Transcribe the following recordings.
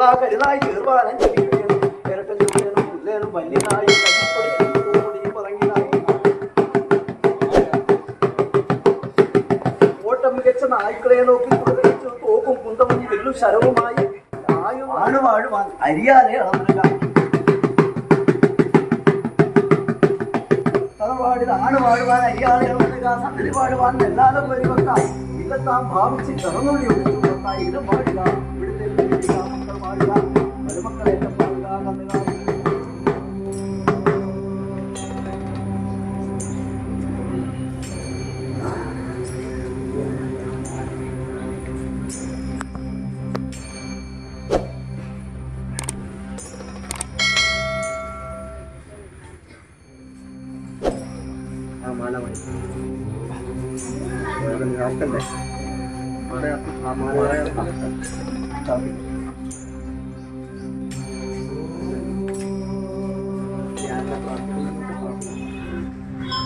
ചുരുട്ടവാലൻ കരുതായി ചീർവാലൻ ചെടിയൻ ഇരട്ടൻ ചുള്ളിയനും പുല്ലേനും വല്യനായി കഞ്ഞിപ്പൊടിയും പറങ്ങിനായി ഓട്ടം മികച്ച നായ്ക്കളെ നോക്കി കുതിരച്ചു തോക്കും കുന്തവും വില്ലും ശരവുമായി ആണുവാഴുവാൻ അരിയാതെ അളന്നില്ല തറവാടിൽ ആണ് വാഴുവാൻ അരിയാതെ ഇളന്നുക സന്തതി വാഴുവാൻ എല്ലാതും വരുവെക്കാം ഇതെല്ലാം ഭാവിച്ച് കിടന്നുള്ളി ഒഴിച്ചു വന്നായി ഇതും പാടുക mắc lên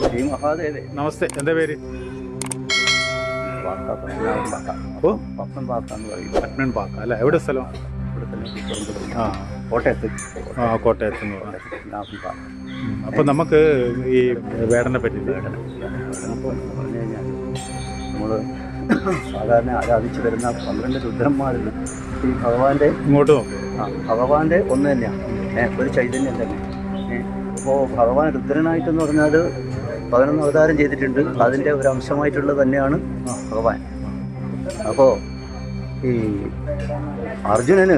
ശ്രീ മഹാദേവേ. നമസ്തേ. എന്താ പേര്? ഓ. എന്ന് പറയും പത്മൻ പാക്ക അല്ല? എവിടെ സ്ഥലം? ഇവിടെ തന്നെ തിരുവനന്തപുരം. ആ. കോട്ടയത്ത്. ആ കോട്ടയത്ത് എന്ന് നമുക്ക് ഈ വേടനെ പറ്റി അപ്പോൾ പറഞ്ഞു കഴിഞ്ഞാൽ നമ്മൾ സാധാരണ ആരാധിച്ചു വരുന്ന പന്ത്രണ്ട് രുദ്രന്മാരിൽ ഈ ഭഗവാന്റെ ഇങ്ങോട്ട് നോക്ക്. ആ ഭഗവാന്റെ ഒന്ന് തന്നെയാണ് ഒരു ചൈതന്യം തന്നെ. അപ്പോൾ ഭഗവാൻ രുദ്രനായിട്ടെന്ന് പറഞ്ഞാൽ പതിനൊന്ന് അവതാരം ചെയ്തിട്ടുണ്ട്. അതിന്റെ ഒരു അംശമായിട്ടുള്ളത് തന്നെയാണ് ഭഗവാൻ. അപ്പോൾ ഈ അർജുനന്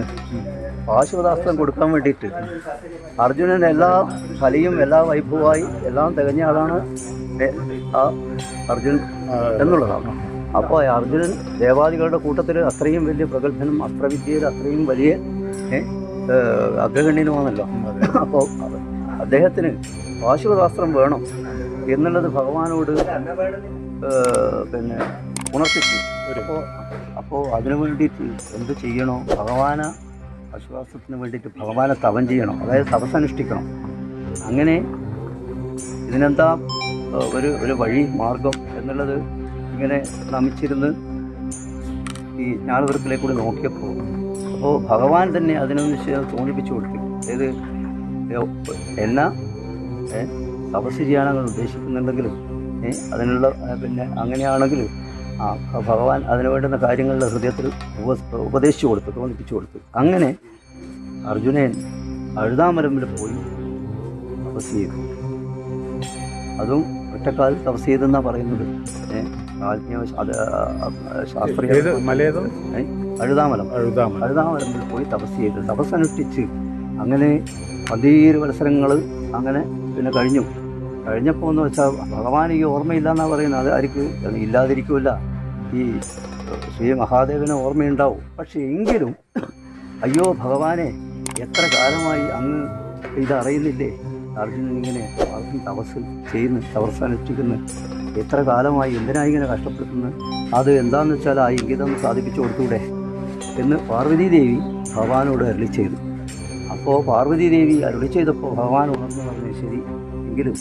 പാശുപദാസ്ത്രം കൊടുക്കാൻ വേണ്ടിയിട്ട് അർജുനൻ എല്ലാ കലയും എല്ലാ വൈഭവമായി എല്ലാം തികഞ്ഞ ആളാണ് ആ അർജുൻ എന്നുള്ളതാണ്. അപ്പോൾ അർജുനൻ ദേവാദികളുടെ കൂട്ടത്തിൽ അത്രയും വലിയ പ്രഗത്ഭനും അസ്ത്രവിദ്യയിൽ അത്രയും വലിയ അഗ്രഗണ്യനുമാണല്ലോ. അപ്പോൾ അദ്ദേഹത്തിന് പാശുപദാസ്ത്രം വേണം. എന്നുള്ളത് ഭഗവാനോട് പിന്നെ ഉണർത്തിച്ചു. അപ്പോൾ അപ്പോൾ അതിനു വേണ്ടിയിട്ട് എന്ത് ചെയ്യണോ? ഭഗവാന ആശ്വാസത്തിന് വേണ്ടിയിട്ട് ഭഗവാനെ തവം ചെയ്യണം. അതായത് തപസ്സനുഷ്ഠിക്കണം. അങ്ങനെ ഇതിനെന്താ ഒരു ഒരു വഴി മാർഗം എന്നുള്ളത് ഇങ്ങനെ നമിച്ചിരുന്ന് ഈ ജ്ഞാനവൃത്തിലേക്ക് കൂടി നോക്കിയപ്പോൾ അപ്പോൾ ഭഗവാൻ തന്നെ അതിനൊന്ന് തോന്നിപ്പിച്ചു കൊടുത്തു. അതായത് എന്നാ തപസ് ചെയ്യാനാണ് ഉദ്ദേശിക്കുന്നുണ്ടെങ്കിലും ഏ, അതിനുള്ള പിന്നെ അങ്ങനെയാണെങ്കിൽ ആ ഭഗവാൻ അതിന് വേണ്ടുന്ന കാര്യങ്ങളുടെ ഹൃദയത്തിൽ ഉപ- ഉപദേശിച്ചു കൊടുത്തു തോന്നിപ്പിച്ചു കൊടുത്തു. അങ്ങനെ അർജുനൻ അഴുതാമരമ്പിൽ പോയി തപസ് ചെയ്തു. അതും ഒറ്റക്കാൽ തപസ് ചെയ്തെന്നാണ് പറയുന്നത്? അത് ശാസ്ത്രീയ അഴുതാമലം അഴുതാമല അഴുതാമരമ്പിൽ പോയി തപസ് ചെയ്ത്. തപസ് അനുഷ്ഠിച്ച് അങ്ങനെ പന്തീര് മത്സരങ്ങൾ അങ്ങനെ പിന്നെ കഴിഞ്ഞു. കഴിഞ്ഞപ്പോൾ എന്ന് വെച്ചാൽ ഭഗവാൻ ഈ ഓർമ്മയില്ല എന്നാണ് പറയുന്നത്. അത് ആർക്ക് ഇല്ലാതിരിക്കില്ല. ഈ ശ്രീ മഹാദേവന് ഓർമ്മയുണ്ടാവും. പക്ഷേ എങ്കിലും അയ്യോ ഭഗവാനെ എത്ര കാലമായി അങ്ങ് ഇതറിയുന്നില്ലേ? അർജുനൻ ഇങ്ങനെ അർജുൻ തപസ് ചെയ്യുന്നു തപസ് അനുഷ്ഠിക്കുന്നു. എത്ര കാലമായി എന്തിനാ ഇങ്ങനെ കഷ്ടപ്പെടുത്തുന്നു? അത് എന്താണെന്ന് വെച്ചാൽ ആ ഇംഗിതം സാധിപ്പിച്ചു കൊടുത്തൂടെ? എന്ന് പാർവതി ദേവി ഭഗവാനോട് അരളി ചെയ്തു. അപ്പോൾ പാർവതി ദേവി അരുളി ചെയ്തപ്പോൾ ഭഗവാൻ ഉണർന്നു പറഞ്ഞു ശരി എങ്കിലും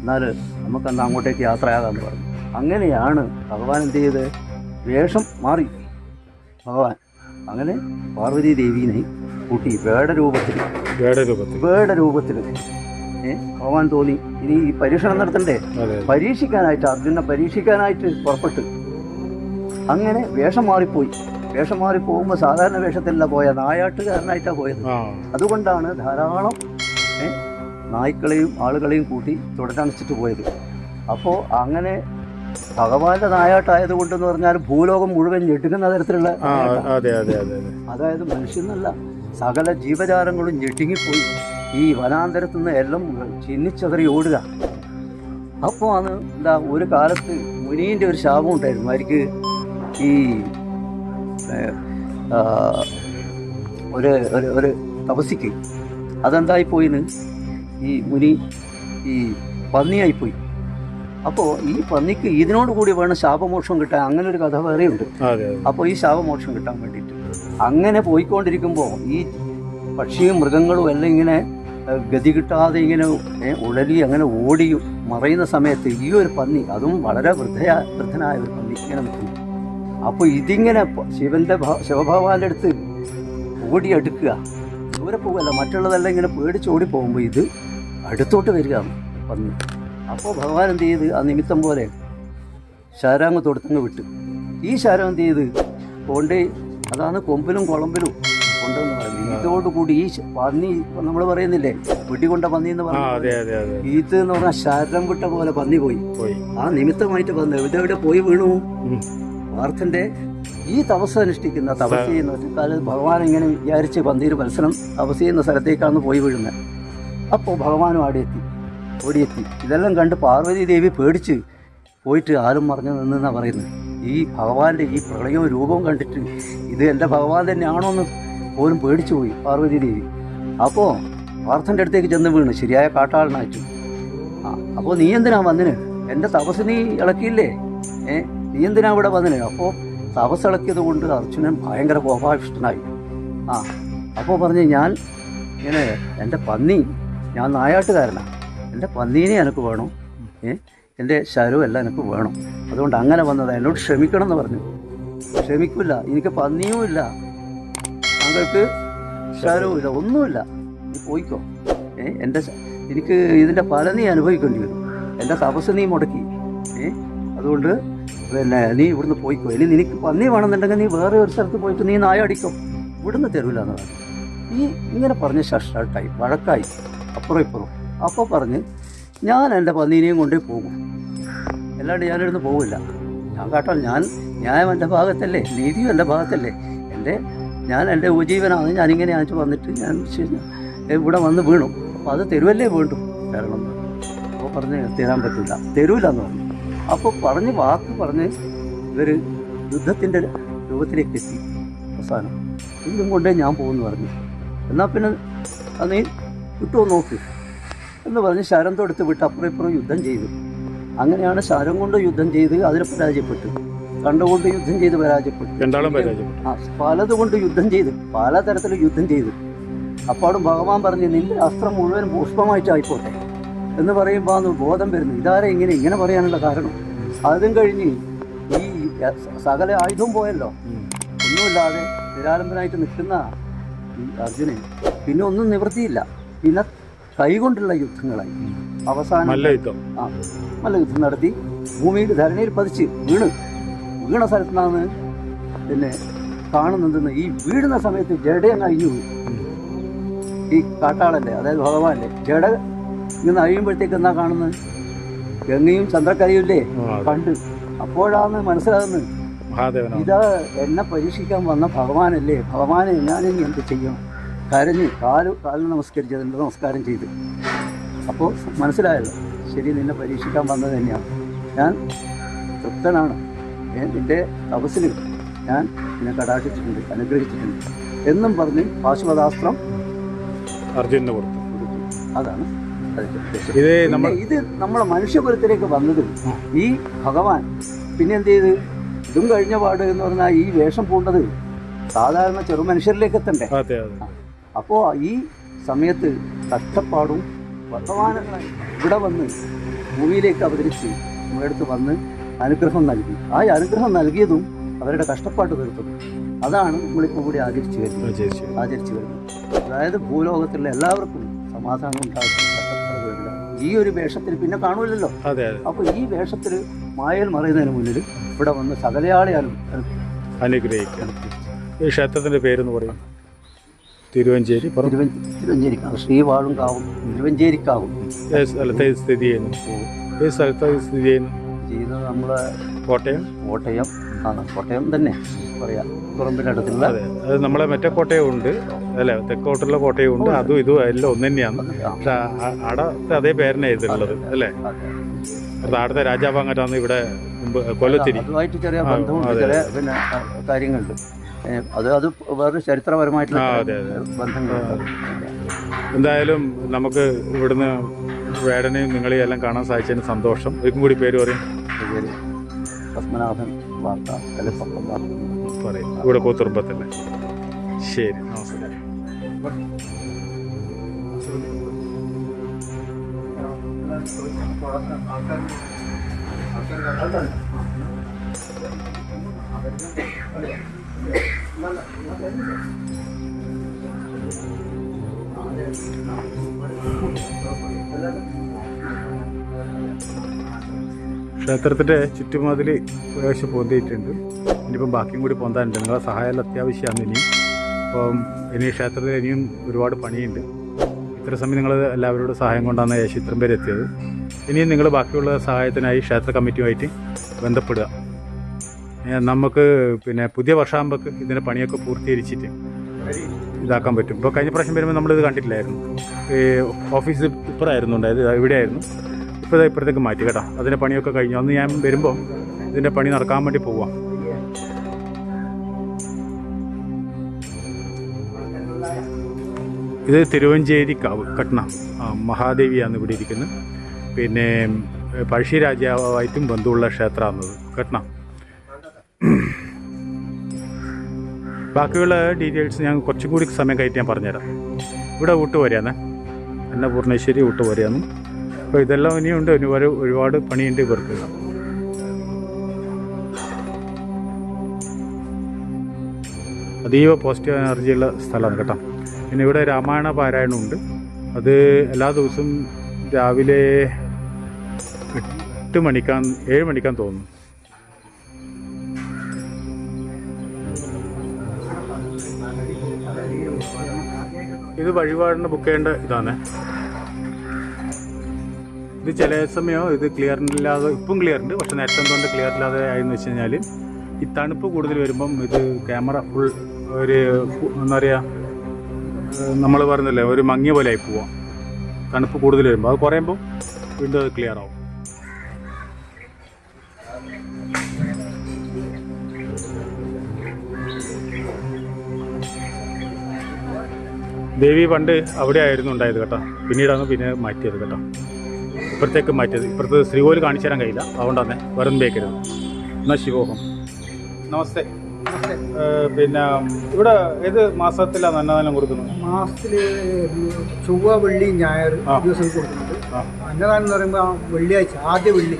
എന്നാൽ നമുക്കന്ന് അങ്ങോട്ടേക്ക് യാത്രയാകാമെന്ന് പറഞ്ഞു. അങ്ങനെയാണ് ഭഗവാൻ എന്ത് ചെയ്ത്? വേഷം മാറി. ഭഗവാൻ അങ്ങനെ പാർവതി ദേവീനെ കൂട്ടി വേടരൂപത്തിൽ വേടരൂപത്തിൽ വേടരൂപത്തിൽ ഭഗവാൻ തോന്നി. ഇനി ഈ പരീക്ഷണം നടത്തണ്ടേ? പരീക്ഷിക്കാനായിട്ട് അർജുനെ പരീക്ഷിക്കാനായിട്ട് പുറപ്പെട്ടു. അങ്ങനെ വേഷം മാറിപ്പോയി. വേഷം മാറി പോകുമ്പോൾ സാധാരണ വേഷത്തിലല്ല പോയ നായാട്ടുകാരനായിട്ടാണ് പോയത്. അതുകൊണ്ടാണ് ധാരാളം നായ്ക്കളെയും ആളുകളെയും കൂട്ടി തുടരണച്ചിട്ട് പോയത്. അപ്പോൾ അങ്ങനെ ഭഗവാന്റെ നായാട്ടായത് കൊണ്ടെന്ന് പറഞ്ഞാൽ ഭൂലോകം മുഴുവൻ ഞെട്ടുക്കുന്ന തരത്തിലുള്ള അതായത് മനുഷ്യനല്ല സകല ജീവജാലങ്ങളും ഞെട്ടിങ്ങിപ്പോയി. ഈ വനാന്തരത്തു നിന്ന് എല്ലാം ചിന്നിച്ചതറി ഓടുക. അപ്പോൾ ആണ് എന്താ ഒരു കാലത്ത് മുനീന്റെ ഒരു ശാപം ഉണ്ടായിരുന്നു. അവർക്ക് ഈ ഒരു ഒരു ഒരു തപസ്സിക്ക്. അതെന്തായിപ്പോയിന്ന് ഈ മുനി ഈ പന്നിയായിപ്പോയി. അപ്പോൾ ഈ പന്നിക്ക് ഇതിനോട് കൂടി വേണം ശാപമോക്ഷം കിട്ടാൻ. അങ്ങനെ ഒരു കഥ വേറെ അതെ അപ്പോൾ ഈ ശാപമോക്ഷം കിട്ടാൻ വേണ്ടിയിട്ട്. അങ്ങനെ പോയിക്കൊണ്ടിരിക്കുമ്പോൾ ഈ പക്ഷിയും മൃഗങ്ങളും എല്ലാം ഇങ്ങനെ ഗതി കിട്ടാതെ ഇങ്ങനെ ഉഴലി അങ്ങനെ ഓടി മറയുന്ന സമയത്ത് ഈ ഒരു പന്നി അതും വളരെ വൃദ്ധയ വൃദ്ധനായ ഒരു പന്നി ഇങ്ങനെ നിൽക്കുന്നു. അപ്പോൾ ഇതിങ്ങനെ ശിവന്റെ ശിവഭഗവാന്റെ അടുത്ത് ഓടി അടുക്കുക ദൂരെ പോകല്ല മറ്റുള്ളതെല്ലാം ഇങ്ങനെ പേടിച്ച് ഓടി പോകുമ്പോൾ ഇത് അടുത്തോട്ട് വരിക വന്ന് അപ്പോൾ ഭഗവാൻ എന്ത് ചെയ്ത്? ആ നിമിത്തം പോലെ ശാരാങ്ങ് തൊടുത്തങ്ങ് വിട്ടു. ഈ ശാരം എന്ത് ചെയ്ത്? കൊണ്ട് അതാണ് കൊമ്പിലും കുളമ്പിലും കൊണ്ടെന്ന് പറയുന്നത് ഇതോടുകൂടി ഈ പന്നി നമ്മൾ പറയുന്നില്ലേ വെട്ടിക്കൊണ്ട പന്നി എന്ന് പറഞ്ഞു ഇത് എന്ന് പറഞ്ഞാൽ ശരം വിട്ട പോലെ പന്നി പോയി. ആ നിമിത്തമായിട്ട് വന്ന് എവിടെ എവിടെ പോയി വീണു. പാർത്ഥന്റെ ഈ തപസ് അനുഷ്ഠിക്കുന്ന തപസ് ചെയ്യുന്ന വെച്ചാൽ ഭഗവാൻ ഇങ്ങനെ വിചാരിച്ച് പന്തീര് മത്സരം തപസ് ചെയ്യുന്ന സ്ഥലത്തേക്കാണ് പോയി വീഴുന്നത് അപ്പോൾ ഭഗവാനും ആടെയെത്തി. ഓടിയെത്തി. ഇതെല്ലാം കണ്ട് പാർവതി ദേവി പേടിച്ച് പോയിട്ട് ആരും മറിഞ്ഞു നിന്നാണ് പറയുന്നത്. ഈ ഭഗവാന്റെ ഈ പ്രളയ രൂപം കണ്ടിട്ട് ഇത് എന്റെ ഭഗവാൻ തന്നെയാണോ എന്ന് പോലും പേടിച്ചു പോയി പാർവതി ദേവി. അപ്പോൾ പാർത്ഥന്റെ അടുത്തേക്ക് ചെന്ന് വീണ്. ശരിയായ കാട്ടാളനായിട്ട്. അപ്പോൾ നീ എന്തിനാ വന്നിന്? എന്റെ തപസ് നീ ഇളക്കിയില്ലേ? ഏ? നീ എന്തിനാ ഇവിടെ വന്നിന് അപ്പോൾ തപസ്സിളക്കിയത് കൊണ്ട് അർജുനൻ ഭയങ്കര കോപാവിഷ്ടനായി. ആ അപ്പോൾ പറഞ്ഞ് ഞാൻ ഇങ്ങനെ എന്റെ പന്നി ഞാൻ നായാട്ടുകാരനാണ് എന്റെ പന്നീനെ എനിക്ക് വേണം. ഏ എന്റെ ശരവും എല്ലാം എനിക്ക് വേണം. അതുകൊണ്ട് അങ്ങനെ വന്നത് എന്നോട് ക്ഷമിക്കണം എന്ന് പറഞ്ഞു. ക്ഷമിക്കില്ല എനിക്ക് പന്നിയും ഇല്ല. താങ്കൾക്ക് ശരവും ഇല്ല ഒന്നുമില്ല. നീ പോയിക്കോ. ഏ എന്റെ എനിക്ക് ഇതിന്റെ ഫലം നീ അനുഭവിക്കേണ്ടി വരും. എന്റെ തപസ് നീ മുടക്കി. ഏ അതുകൊണ്ട് പിന്നെ നീ ഇവിടുന്ന് പോയിക്കോ. ഇനി നിനക്ക് പന്നി വേണമെന്നുണ്ടെങ്കിൽ നീ വേറെ ഒരു സ്ഥലത്ത് പോയിട്ട് നീ നായ അടിക്കും. ഇവിടുന്ന് തരൂല എന്ന് പറഞ്ഞു ഈ ഇങ്ങനെ പറഞ്ഞ് ഷഷ്ടായി വഴക്കായി. അപ്പുറം ഇപ്പുറം. അപ്പോൾ പറഞ്ഞ് ഞാൻ എന്റെ പന്നീനെയും കൊണ്ടേ പോകും. അല്ലാണ്ട് ഞാനിവിടുന്ന് പോകില്ല ഞാൻ കേട്ടോ ഞാൻ ന്യായം എന്റെ ഭാഗത്തല്ലേ? നീതിയും എന്റെ ഭാഗത്തല്ലേ? എന്റെ ഞാൻ എന്റെ ഉപജീവനാണ്. ഞാനിങ്ങനെ അയച്ചു വന്നിട്ട് ഞാൻ ഇവിടെ വന്ന് വീണു. അപ്പോൾ അത് തരുവല്ലേ വീണ്ടും? കാരണം അപ്പോൾ പറഞ്ഞ് തരാൻ പറ്റില്ല തരൂല എന്ന് പറഞ്ഞു. അപ്പോൾ പറഞ്ഞ് വാക്ക് പറഞ്ഞ് ഇവർ യുദ്ധത്തിന്റെ രൂപത്തിലേക്ക് എത്തി. അവസാനം ഇതും കൊണ്ടേ ഞാൻ പോകുമെന്ന് പറഞ്ഞു. എന്നാൽ പിന്നെ അത് നീ കിട്ടുമോ നോക്ക് എന്ന് പറഞ്ഞ് ശരം തൊടുത്ത് വിട്ട് അപ്പുറം ഇപ്പുറം യുദ്ധം ചെയ്തു. അങ്ങനെയാണ് ശരം കൊണ്ട് യുദ്ധം ചെയ്ത് അതിൽ പരാജയപ്പെട്ടു. കണ്ടുകൊണ്ട് യുദ്ധം ചെയ്ത് പരാജയപ്പെട്ടു. ആ പലതുകൊണ്ട് യുദ്ധം ചെയ്തു പലതരത്തിൽ യുദ്ധം ചെയ്തു. അപ്പോഴും ഭഗവാൻ പറഞ്ഞു നിന്റെ അസ്ത്രം മുഴുവൻ പുഷ്പമായിട്ട് ആയിക്കോട്ടെ എന്ന് പറയുമ്പോൾ അന്ന് ബോധം വരുന്നു. ഇതാരെ ഇങ്ങനെ ഇങ്ങനെ പറയാനുള്ള കാരണം? അതും കഴിഞ്ഞ് ഈ സകല ആയുധവും പോയല്ലോ. ഒന്നുമില്ലാതെ നിരാലംബനായിട്ട് നിൽക്കുന്ന ഈ അർജുനൻ പിന്നെ ഒന്നും നിവൃത്തിയില്ല. പിന്നെ കൈകൊണ്ടുള്ള യുദ്ധങ്ങളായി. അവസാനം നല്ല യുദ്ധം. ആ നല്ല യുദ്ധം നടത്തി ഭൂമിയിൽ ധരണിയിൽ പതിച്ച് വീണ്. വീണ സ്ഥലത്ത് നിന്നാണ് പിന്നെ കാണുന്നതെന്ന് ഈ വീഴുന്ന സമയത്ത് ജഡയങ്ങ് കഴിഞ്ഞു ഈ കാട്ടാളന്റെ അതായത് ഭഗവാന്റെ ജഡ ഇങ്ങനെ അഴിയുമ്പോഴത്തേക്ക് എന്നാ കാണുന്നത്? ഗംഗയും ചന്ദ്രക്കരയുമില്ലേ പണ്ട്. അപ്പോഴാണ് മനസ്സിലാകുന്നത്. ഇത് എന്നെ പരീക്ഷിക്കാൻ വന്ന ഭഗവാനല്ലേ? ഭഗവാനെ ഞാനിനി എന്ത് ചെയ്യണം കരഞ്ഞ് കാൽ കാലിന് നമസ്കരിച്ച് അതിന്റെ നമസ്കാരം ചെയ്ത്. അപ്പോൾ മനസ്സിലായല്ലോ. ശരി നിന്നെ പരീക്ഷിക്കാൻ വന്നത് തന്നെയാണ്. ഞാൻ തൃപ്തനാണ്. ഞാൻ നിന്റെ തപസ്സിൽ ഞാൻ നിന്നെ കടാക്ഷിച്ചിട്ടുണ്ട് അനുഗ്രഹിച്ചിട്ടുണ്ട്. എന്നും പറഞ്ഞ് പാശ്വതാസ്ത്രം അർജുനന് കൊടുത്തു. അതാണ് ഇത് നമ്മൾ ഇത് നമ്മളെ മനുഷ്യപുരത്തിലേക്ക് വന്നത് ഈ ഭഗവാൻ. പിന്നെ എന്ത് ചെയ്ത്? ഇതും കഴിഞ്ഞ പാട് എന്ന് പറഞ്ഞാൽ ഈ വേഷം പൂണ്ടത് സാധാരണ ചെറു മനുഷ്യരിലേക്ക് എത്തണ്ടേ? അപ്പോൾ ഈ സമയത്ത് കഷ്ടപ്പാടും വർത്തമാനങ്ങളായി ഇവിടെ വന്ന് ഭൂമിയിലേക്ക് അവതരിച്ച് നമ്മുടെ അടുത്ത് വന്ന് അനുഗ്രഹം നൽകി. ആ അനുഗ്രഹം നൽകിയതും അവരുടെ കഷ്ടപ്പാട്ട് തീർത്തത് അതാണ് നമ്മളിപ്പോൾ കൂടി ആചരിച്ചു വരുന്നത്. ആചരിച്ചു വരുന്നത്. അതായത് ഭൂലോകത്തിലുള്ള എല്ലാവർക്കും സമാധാനം ഉണ്ടാകും. ഈ ഒരു വേഷത്തിൽ പിന്നെ കാണൂലല്ലോ അതെ അപ്പോൾ ഈ വേഷത്തിൽ മായൽ മറയുന്നതിന് മുന്നിൽ ഇവിടെ വന്ന് സകലയാളെയാലും അനുഗ്രഹിക്കണം ഈ ക്ഷേത്രത്തിന്റെ പേരെന്ന് പറയും തിരുവഞ്ചേരി തിരുവഞ്ചേരി ശ്രീവാളും കാവും തിരുവഞ്ചേരിക്കാവും. സ്ഥലത്തെ സ്ഥിതി ചെയ്യുന്നു? ഏത് സ്ഥലത്ത് സ്ഥിതി ചെയ്യുന്നു? ചെയ്യുന്നത് നമ്മളെ കോട്ടയം? കോട്ടയം. ആണ്. കോട്ടയം തന്നെ പറയാം. പുറമ്പിനടുത്തുള്ള അതെ. അത് നമ്മളെ മറ്റേ കോട്ടയം ഉണ്ട്. അല്ലെ? തെക്കോട്ടുള്ള കോട്ടയം ഉണ്ട്. അതും ഇതും എല്ലാം ഒന്ന് തന്നെയാണ് പക്ഷെ അടത്തെ അതേ പേരനെ ഇതുള്ളത് അല്ലേ? അവിടുത്തെ രാജാവാങ്ങറ്റാണ് ഇവിടെ കൊല്ലത്തിരി. അതുമായിട്ട് ചെറിയ ബന്ധമുണ്ട്. ചില പിന്നെ കാര്യങ്ങളുണ്ട്. അത് അത് വേറെ ചരിത്രപരമായിട്ടുള്ള. ബന്ധങ്ങളുണ്ട്. എന്തായാലും നമുക്ക് ഇവിടുന്ന് വേടനെയും നിങ്ങളെയും എല്ലാം കാണാൻ സാധിച്ചതിന് സന്തോഷം. ഒരിക്കും കൂടി പേര് പറയും. പത്മനാഭൻ. വാർത്ത കലപ്പക്കം വാർത്ത പറയും. ഇവിടെ കൂത്തുറുമ്പത്തല്ലേ? ശരി നമസ്കാരം. ക്ഷേത്രത്തിന്റെ ചുറ്റുമതിൽ ഏകദേശം പൊന്തിയിട്ടുണ്ട്. ഇനിയിപ്പം ബാക്കിയും കൂടി പൊന്താനുണ്ട്. നിങ്ങളെ സഹായം അത്യാവശ്യമാണ് ഇനി. അപ്പം ഇനി ക്ഷേത്രത്തിൽ ഇനിയും ഒരുപാട് പണിയുണ്ട്. ഇത്ര സമയം നിങ്ങൾ എല്ലാവരോടും സഹായം കൊണ്ടാണ് ഏകദേശം ഇത്രയും പേര് എത്തിയത്. ഇനിയും നിങ്ങൾ ബാക്കിയുള്ള സഹായത്തിനായി ക്ഷേത്ര കമ്മിറ്റിയുമായിട്ട് ബന്ധപ്പെടുക. നമുക്ക് പിന്നെ പുതിയ വർഷമാകുമ്പോൾ ഇതിന്റെ പണിയൊക്കെ പൂർത്തീകരിച്ചിട്ട് ഇതാക്കാൻ പറ്റും. ഇപ്പോൾ കഴിഞ്ഞ പ്രാവശ്യം വരുമ്പോൾ നമ്മളിത് കണ്ടിട്ടില്ലായിരുന്നു. ഓഫീസ് ഇപ്പുറമായിരുന്നു ഉണ്ടായത്. ഇവിടെയായിരുന്നു. ഇപ്പോൾ ഇപ്പോഴത്തേക്ക് മാറ്റി കേട്ടോ. അതിന്റെ പണിയൊക്കെ കഴിഞ്ഞു. അന്ന് ഞാൻ വരുമ്പോൾ ഇതിന്റെ പണി നടക്കാൻ വേണ്ടി പോവാം. ഇത് തിരുവഞ്ചേരി കാവ് കട്ന. ആ, മഹാദേവിയാണ് ഇവിടെ ഇരിക്കുന്നത് പിന്നെ പഴശ്ശിരാജാവായിട്ടും പഴശ്ശി രാജാവായിട്ടും ബന്ധമുള്ള ക്ഷേത്രമാണത് കട്ന. ബാക്കിയുള്ള ഡീറ്റെയിൽസ് ഞാൻ കുറച്ചും കൂടി സമയം കഴിഞ്ഞിട്ട് ഞാൻ പറഞ്ഞുതരാം. ഇവിടെ ഊട്ടുപോരെയാണ് അന്നപൂർണേശ്വരി ഊട്ടുപോരെയാണ് അപ്പോൾ ഇതെല്ലാം ഇനിയുണ്ട്. ഇനി വരെ ഒരുപാട് പണിയുണ്ട് ഇവർക്ക്. അതീവ പോസിറ്റീവ് എനർജിയുള്ള സ്ഥലമാണ് കേട്ടോ. പിന്നെ ഇവിടെ രാമായണ പാരായണമുണ്ട് അത് എല്ലാ ദിവസവും രാവിലെ എട്ട് മണിക്കാൻ ഏഴ് മണിക്കാൻ തോന്നുന്നു. ഇത് വഴിപാടിന് ബുക്ക് ചെയ്യേണ്ട ഇതാണ്. ഇത് ചില സമയം ഇത് ക്ലിയർ ഇല്ലാതെ ഇപ്പം ക്ലിയർ ഉണ്ട്. പക്ഷെ നേരത്തെ എന്തുകൊണ്ട് ക്ലിയർ ഇല്ലാതെ ആയെന്ന് വെച്ച് കഴിഞ്ഞാൽ ഈ തണുപ്പ് കൂടുതൽ വരുമ്പം ഇത് ക്യാമറ ഫുൾ ഒരു എന്താ പറയുക നമ്മൾ പറഞ്ഞില്ലേ ഒരു മങ്ങിയ പോലെ ആയി പോവാം. തണുപ്പ് കൂടുതൽ വരുമ്പോൾ അത് കുറയുമ്പോൾ വീണ്ടും അത് ക്ലിയർ ആവും. ദേവി പണ്ട് അവിടെ ആയിരുന്നു ഉണ്ടായത് കേട്ടോ. പിന്നീടാണ് പിന്നെ മാറ്റിയത് കേട്ടോ. ഇപ്പുറത്തേക്ക് മാറ്റിയത്. ഇപ്പുറത്ത് ശ്രീകോൽ കാണിച്ചു തരാൻ കഴിയില്ല. അതുകൊണ്ട് തന്നെ വെറും ബേക്കരുത് എന്നാൽ ശിവോഹം? നമസ്തേ. പിന്നെ ഇവിടെ ഏത് മാസത്തിലാണ് അന്നദാനം കൊടുക്കുന്നത്? മാസത്തിൽ ചൊവ്വ വെള്ളി ഞായർ ദിവസം കൊടുക്കുന്നുണ്ട്. ആ. അന്നദാനം എന്ന് പറയുമ്പോൾ വെള്ളിയാഴ്ച ആദ്യ വെള്ളി.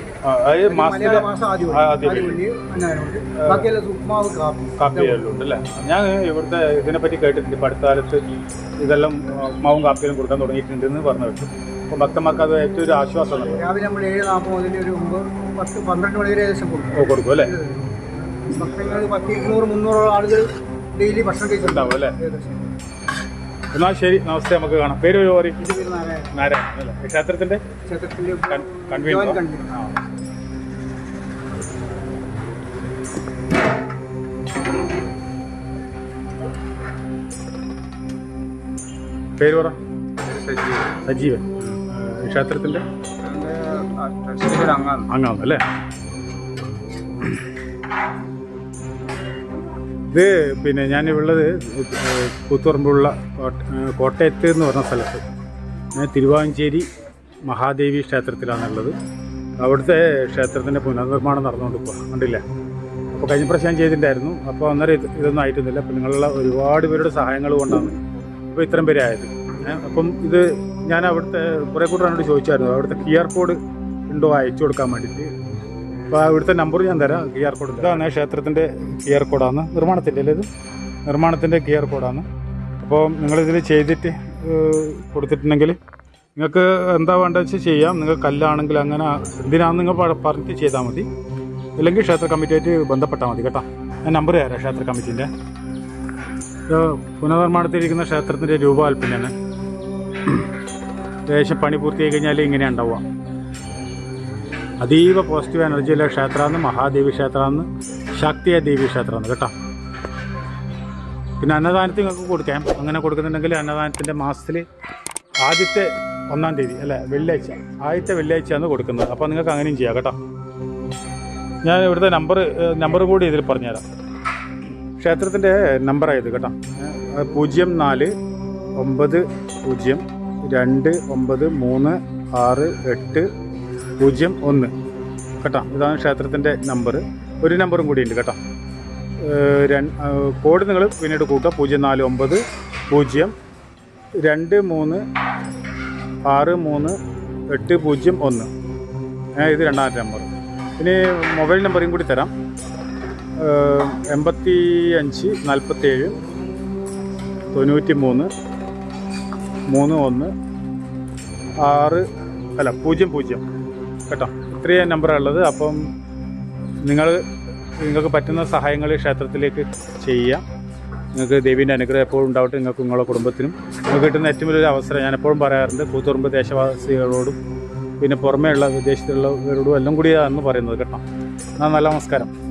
മലയാള മാസം ആദ്യ വെള്ളി. അന്നദാനമുണ്ട് ബാക്കിയെല്ലാം ഉപ്മാവ് കാപ്പി. കാപ്പിയെല്ലാം ഉണ്ട് അല്ലേ? ഞാൻ ഇവിടുത്തെ ഇതിനെപ്പറ്റി കേട്ടിട്ടുണ്ട്. ഇപ്പം അടുത്ത കാലത്ത് ഇതെല്ലാം ഉപ്മാവും മാവും കാപ്പിയെല്ലാം കൊടുക്കാൻ തുടങ്ങിയിട്ടുണ്ടെന്ന് പറഞ്ഞു കേട്ടു. അപ്പം ഭക്തന്മാർക്ക് അത് ഏറ്റവും ഒരു ആശ്വാസമാണ്. രാവിലെ നമ്മൾ ഏഴ് നാൽപ്പത് മുതൽ ഒരു ഒമ്പത് പത്ത് പന്ത്രണ്ട് മണി വരെ ഏകദേശം കൊടുക്കും. ഓ കൊടുക്കും അല്ലേ? ഭക്തങ്ങൾ പത്ത് ഇരുന്നൂറ് മുന്നൂറോളം ആളുകൾ ഡെയിലി ഭക്ഷണം കഴിച്ചിട്ടുണ്ടാവും ഉണ്ടാവും അല്ലേ? എന്നാൽ ശരി നമസ്തേ നമുക്ക് കാണാം. പേര് ഒരു പറയും നാരായണൻ. അല്ലേ? ക്ഷേത്രത്തിന്റെ ക്ഷേത്രത്തിന്റെ? കൺവീനർ. ആ. പേര് പറ. സജീവൻ. ഏഹ് ക്ഷേത്രത്തിന്റെ? അങ്ങാന്ന് അല്ലേ? ഇത് പിന്നെ ഞാൻ ഉള്ളത് കോട്ട- കോട്ടയത്ത് എന്ന് പറഞ്ഞ സ്ഥലത്ത്. ഞാൻ തിരുവാഞ്ചേരി മഹാദേവി ക്ഷേത്രത്തിലാണുള്ളത്. അവിടുത്തെ ക്ഷേത്രത്തിന്റെ പുനർനിർമ്മാണം നടന്നുകൊണ്ട് കണ്ടില്ല? അപ്പോൾ കഴിഞ്ഞ ഞാൻ ചെയ്തിട്ടുണ്ടായിരുന്നു. അപ്പോൾ അന്നേരം ഇത് ഇതൊന്നും ആയിട്ടൊന്നുമില്ല. അപ്പോൾ നിങ്ങളുള്ള ഒരുപാട് പേരുടെ സഹായങ്ങൾ കൊണ്ടാണ് അപ്പോൾ ഇത്രയും പേരെ ആയത്. അപ്പം ഇത് ഞാൻ അവിടുത്തെ കുറേ കൂട്ടറിനോട് ചോദിച്ചായിരുന്നു അവിടുത്തെ ക്യു ആർ കോഡ് ഉണ്ടോ അയച്ചു കൊടുക്കാൻ വേണ്ടിയിട്ട്? അപ്പോൾ ഇവിടുത്തെ നമ്പർ ഞാൻ തരാം ക്യു ആർ കോഡ് ഇതാണ് ക്ഷേത്രത്തിന്റെ ക്യു ആർ കോഡാണ് നിർമ്മാണത്തിന്റെ അല്ലേ ഇത്? നിർമ്മാണത്തിന്റെ ക്യു ആർ കോഡാണ് അപ്പോൾ നിങ്ങളിതിൽ ചെയ്തിട്ട് കൊടുത്തിട്ടുണ്ടെങ്കിൽ നിങ്ങൾക്ക് എന്താ വേണ്ടത് വെച്ചാൽ ചെയ്യാം. നിങ്ങൾ കല്ലാണെങ്കിൽ അങ്ങനെ എന്തിനാണെന്ന് നിങ്ങൾ പറഞ്ഞിട്ട് ചെയ്താൽ മതി. അല്ലെങ്കിൽ ക്ഷേത്ര കമ്മിറ്റിയായിട്ട് ബന്ധപ്പെട്ടാൽ മതി കേട്ടോ. ഞാൻ നമ്പർ തരാം ക്ഷേത്ര കമ്മിറ്റീന്റെ. പുനർനിർമ്മാണത്തിലിരിക്കുന്ന ക്ഷേത്രത്തിന്റെ രൂപകൽപ്പനയാണ്. ഏകദേശം പണി പൂർത്തിയായി കഴിഞ്ഞാൽ ഇങ്ങനെയാണ് ഉണ്ടാവുക. അതീവ പോസിറ്റീവ് എനർജിയുള്ള ക്ഷേത്രമാണ് മഹാദേവി ക്ഷേത്രമാണ് ശക്തിയ ദേവി ക്ഷേത്രമാണ് കേട്ടോ. പിന്നെ അന്നദാനത്തിന് നിങ്ങൾക്ക് കൊടുക്കാം. അങ്ങനെ കൊടുക്കുന്നുണ്ടെങ്കിൽ അന്നദാനത്തിന്റെ മാസത്തിൽ ആദ്യത്തെ ഒന്നാം തീയതി അല്ലേ? വെള്ളിയാഴ്ച. ആദ്യത്തെ വെള്ളിയാഴ്ചയാണ് കൊടുക്കുന്നത്. അപ്പോൾ നിങ്ങൾക്ക് അങ്ങനെയും ചെയ്യാം കേട്ടോ. ഞാൻ ഇവിടുത്തെ നമ്പർ നമ്പർ കൂടി ഇതിൽ പറഞ്ഞുതരാം. ക്ഷേത്രത്തിന്റെ നമ്പറായത് കേട്ടോ. പൂജ്യം നാല് ഒമ്പത് പൂജ്യം രണ്ട് ഒമ്പത് മൂന്ന് ആറ് എട്ട് പൂജ്യം ഒന്ന്. കേട്ടോ? ഇതാണ് ക്ഷേത്രത്തിന്റെ നമ്പർ. ഒരു നമ്പറും കൂടി ഉണ്ട് കേട്ടോ കോഡ് നിങ്ങൾ പിന്നീട് കൂട്ടുക. പൂജ്യം നാല് ഒമ്പത് പൂജ്യം രണ്ട് മൂന്ന് ആറ് മൂന്ന് എട്ട് പൂജ്യം ഒന്ന്. ഇത് രണ്ടാമത്തെ നമ്പർ. ഇനി മൊബൈൽ നമ്പറും കൂടി തരാം. എൺപത്തി അഞ്ച് നാൽപ്പത്തേഴ് തൊണ്ണൂറ്റി മൂന്ന് മൂന്ന് ഒന്ന് ആറ് അല്ല പൂജ്യം പൂജ്യം. കേട്ടോ? ഇത്രയും നമ്പറുള്ളത് അപ്പം നിങ്ങൾ നിങ്ങൾക്ക് പറ്റുന്ന സഹായങ്ങൾ ക്ഷേത്രത്തിലേക്ക് ചെയ്യാം. നിങ്ങൾക്ക് ദേവീന്റെ അനുഗ്രഹം എപ്പോഴും ഉണ്ടാവട്ടെ. നിങ്ങൾക്ക് നിങ്ങളുടെ കുടുംബത്തിനും നിങ്ങൾക്ക് കിട്ടുന്ന ഏറ്റവും വലിയൊരു അവസരം ഞാൻ എപ്പോഴും പറയാറുണ്ട്. കൂത്തുറുമ്പ് ദേശവാസികളോടും പിന്നെ പുറമേ ഉള്ള വിദേശത്തുള്ളവരോടും എല്ലാം കൂടിയാണെന്ന് പറയുന്നത് കേട്ടോ. എന്നാൽ നല്ല നമസ്കാരം.